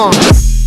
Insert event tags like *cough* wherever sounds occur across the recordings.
Oh.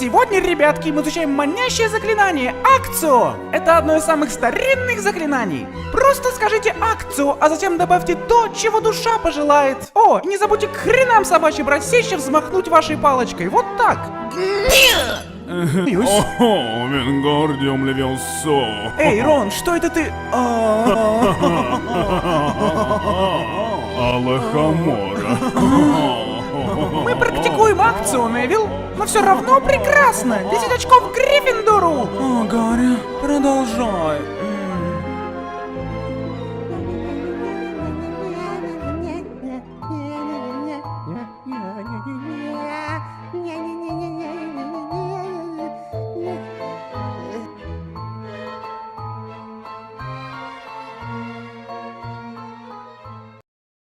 Сегодня, ребятки, мы изучаем манящее заклинание Акцио. Это одно из самых старинных заклинаний. Просто скажите Акцио, а затем добавьте то, чего душа пожелает. О, и не забудьте к хренам сечь и взмахнуть вашей палочкой. Вот так. Боюсь. О, Венгардиум Левиосо. Эй, Рон, что это ты? А, Алахамора. *laughs* Мы практикуем акцию, Невил. Но все равно прекрасно. 10 очков Гриффиндору. О, Гарри, продолжай.